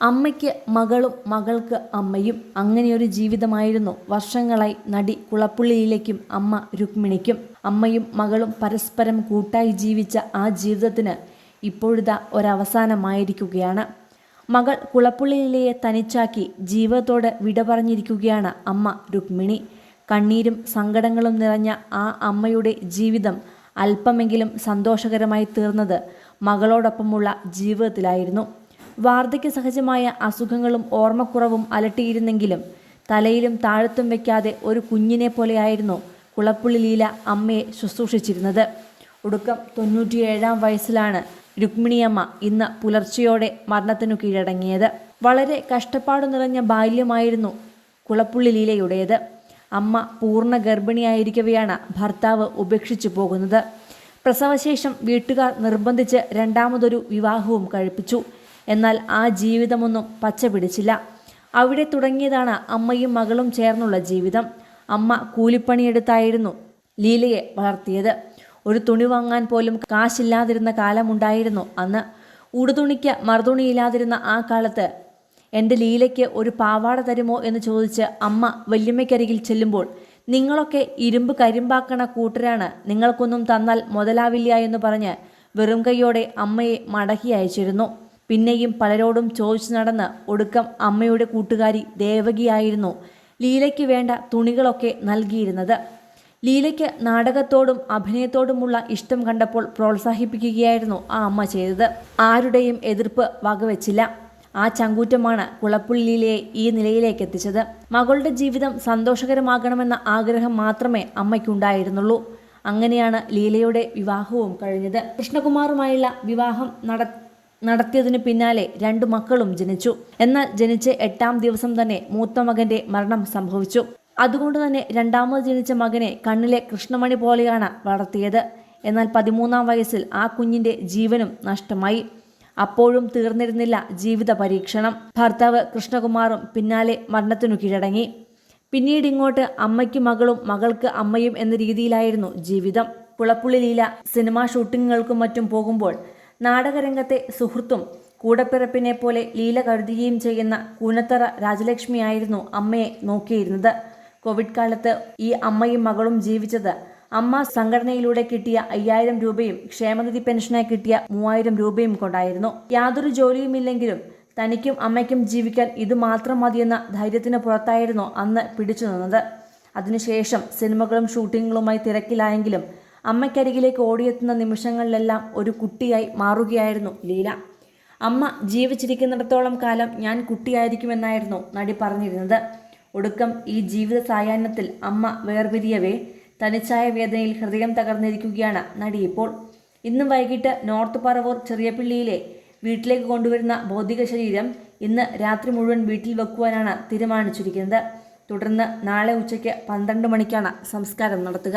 അമ്മയ്ക്ക് മകളും മകൾക്ക് അമ്മയും അങ്ങനെയൊരു ജീവിതമായിരുന്നു. വർഷങ്ങളായി നടി കുളപ്പുള്ളിയിലേക്കും അമ്മ രുക്മിണിക്കും അമ്മയും മകളും പരസ്പരം കൂട്ടായി ജീവിച്ച ആ ജീവിതത്തിന് ഇപ്പോഴിതാ ഒരവസാനമായിരിക്കുകയാണ്. മകൾ കുളപ്പുള്ളിയിലെ തനിച്ചാക്കി ജീവിതത്തോട് വിട പറഞ്ഞിരിക്കുകയാണ് അമ്മ രുക്മിണി. കണ്ണീരും സങ്കടങ്ങളും നിറഞ്ഞ ആ അമ്മയുടെ ജീവിതം അല്പമെങ്കിലും സന്തോഷകരമായി തീർന്നത് മകളോടൊപ്പമുള്ള ജീവിതത്തിലായിരുന്നു. വാർദ്ധക്യ സഹജമായ അസുഖങ്ങളും ഓർമ്മക്കുറവും അലട്ടിയിരുന്നെങ്കിലും തലയിലും താഴത്തും വെക്കാതെ ഒരു കുഞ്ഞിനെ പോലെയായിരുന്നു കുളപ്പുള്ളി ലീല അമ്മയെ ശുശ്രൂഷിച്ചിരുന്നത്. ഒടുക്കം തൊണ്ണൂറ്റിയേഴാം വയസ്സിലാണ് രുക്മിണിയമ്മ ഇന്ന് പുലർച്ചയോടെ മരണത്തിനു കീഴടങ്ങിയത്. വളരെ കഷ്ടപ്പാട് നിറഞ്ഞ ബാല്യമായിരുന്നു കുളപ്പുള്ളി ലീലയുടേത്. അമ്മ പൂർണ ഗർഭിണിയായിരിക്കവെയാണ് ഭർത്താവ് ഉപേക്ഷിച്ചു പോകുന്നത്. പ്രസവശേഷം വീട്ടുകാർ നിർബന്ധിച്ച് രണ്ടാമതൊരു വിവാഹവും കഴിപ്പിച്ചു. എന്നാൽ ആ ജീവിതമൊന്നും പച്ച പിടിച്ചില്ല. അവിടെ തുടങ്ങിയതാണ് അമ്മയും മകളും ചേർന്നുള്ള ജീവിതം. അമ്മ കൂലിപ്പണിയെടുത്തായിരുന്നു ലീലയെ വളർത്തിയത്. ഒരു തുണി വാങ്ങാൻ പോലും കാശില്ലാതിരുന്ന കാലമുണ്ടായിരുന്നു അന്ന്. ഉടുതുണിക്ക് മറുതുണിയില്ലാതിരുന്ന ആ കാലത്ത് എന്റെ ലീലയ്ക്ക് ഒരു പാവാട തരുമോ എന്ന് ചോദിച്ച് അമ്മ വല്യമ്മയ്ക്കരികിൽ ചെല്ലുമ്പോൾ നിങ്ങളൊക്കെ ഇരുമ്പ് കരിമ്പാക്കണ കൂട്ടരാണ്. നിങ്ങൾക്കൊന്നും തന്നാൽ മുതലാവില്ല എന്ന് പറഞ്ഞ് വെറും കൈയോടെ അമ്മയെ മടക്കി അയച്ചിരുന്നു. പിന്നെയും പലരോടും ചോദിച്ചു നടന്ന് ഒടുക്കം അമ്മയുടെ കൂട്ടുകാരി ദേവകിയായിരുന്നു ലീലയ്ക്ക് വേണ്ട തുണികളൊക്കെ നൽകിയിരുന്നത്. ലീലയ്ക്ക് നാടകത്തോടും അഭിനയത്തോടുമുള്ള ഇഷ്ടം കണ്ടപ്പോൾ പ്രോത്സാഹിപ്പിക്കുകയായിരുന്നു ആ അമ്മ ചെയ്തത്. ആരുടെയും എതിർപ്പ് വകവെച്ചില്ല. ആ ചങ്കൂറ്റമാണ് കുളപ്പുള്ളിയിലെ ഈ നിലയിലേക്ക് എത്തിച്ചത്. മകളുടെ ജീവിതം സന്തോഷകരമാകണമെന്ന ആഗ്രഹം മാത്രമേ അമ്മയ്ക്കുണ്ടായിരുന്നുള്ളൂ. അങ്ങനെയാണ് ലീലയുടെ വിവാഹവും കഴിഞ്ഞത്. കൃഷ്ണകുമാറുമായുള്ള വിവാഹം നട നടത്തിയതിനു പിന്നാലെ രണ്ടു മക്കളും ജനിച്ചു. എന്നാൽ ജനിച്ച് എട്ടാം ദിവസം തന്നെ മൂത്ത മകന്റെ മരണം സംഭവിച്ചു. അതുകൊണ്ട് തന്നെ രണ്ടാമത് ജനിച്ച മകനെ കണ്ണിലെ കൃഷ്ണമണി പോലെയാണ് വളർത്തിയത്. എന്നാൽ പതിമൂന്നാം വയസ്സിൽ ആ കുഞ്ഞിന്റെ ജീവനും നഷ്ടമായി. അപ്പോഴും തീർന്നിരുന്നില്ല ജീവിത പരീക്ഷണം. ഭർത്താവ് കൃഷ്ണകുമാറും പിന്നാലെ മരണത്തിനു കീഴടങ്ങി. പിന്നീട് ഇങ്ങോട്ട് അമ്മയ്ക്ക് മകളും മകൾക്ക് അമ്മയും എന്ന രീതിയിലായിരുന്നു ജീവിതം. പുളപ്പുള്ളി ലീല സിനിമാ ഷൂട്ടിങ്ങുകൾക്കും മറ്റും പോകുമ്പോൾ നാടകരംഗത്തെ സുഹൃത്തും കൂടപ്പിറപ്പിനെ പോലെ ലീല കരുതുകയും ചെയ്യുന്ന കൂനത്തറ രാജലക്ഷ്മിയായിരുന്നു അമ്മയെ നോക്കിയിരുന്നത്. കോവിഡ് കാലത്ത് ഈ അമ്മയും മകളും ജീവിച്ചത് അമ്മ സംഘടനയിലൂടെ കിട്ടിയ അയ്യായിരം രൂപയും ക്ഷേമനിധി പെൻഷനായി കിട്ടിയ മൂവായിരം രൂപയും കൊണ്ടായിരുന്നു. യാതൊരു ജോലിയുമില്ലെങ്കിലും തനിക്കും അമ്മയ്ക്കും ജീവിക്കാൻ ഇത് മാത്രം മതിയെന്ന ധൈര്യത്തിന് പുറത്തായിരുന്നു അന്ന് പിടിച്ചു നിന്നത് അതിനുശേഷം സിനിമകളും ഷൂട്ടിങ്ങുകളുമായി തിരക്കിലായെങ്കിലും അമ്മയ്ക്കരികിലേക്ക് ഓടിയെത്തുന്ന നിമിഷങ്ങളിലെല്ലാം ഒരു കുട്ടിയായി മാറുകയായിരുന്നു ലീല. അമ്മ ജീവിച്ചിരിക്കുന്നിടത്തോളം കാലം ഞാൻ കുട്ടിയായിരിക്കുമെന്നായിരുന്നു നടി പറഞ്ഞിരുന്നത്. ഒടുക്കം ഈ ജീവിത സായാഹ്നത്തിൽ അമ്മ വേർപിരിയവേ തനിച്ചായ വേദനയിൽ ഹൃദയം തകർന്നിരിക്കുകയാണ് നടി ഇപ്പോൾ. ഇന്നും വൈകിട്ട് നോർത്ത് പറവൂർ ചെറിയ പിള്ളിയിലെ വീട്ടിലേക്ക് കൊണ്ടുവരുന്ന ഭൗതിക ശരീരം ഇന്ന് രാത്രി മുഴുവൻ വീട്ടിൽ വെക്കുവാനാണ് തീരുമാനിച്ചിരിക്കുന്നത്. തുടർന്ന് നാളെ ഉച്ചയ്ക്ക് പന്ത്രണ്ട് മണിക്കാണ് സംസ്കാരം നടത്തുക.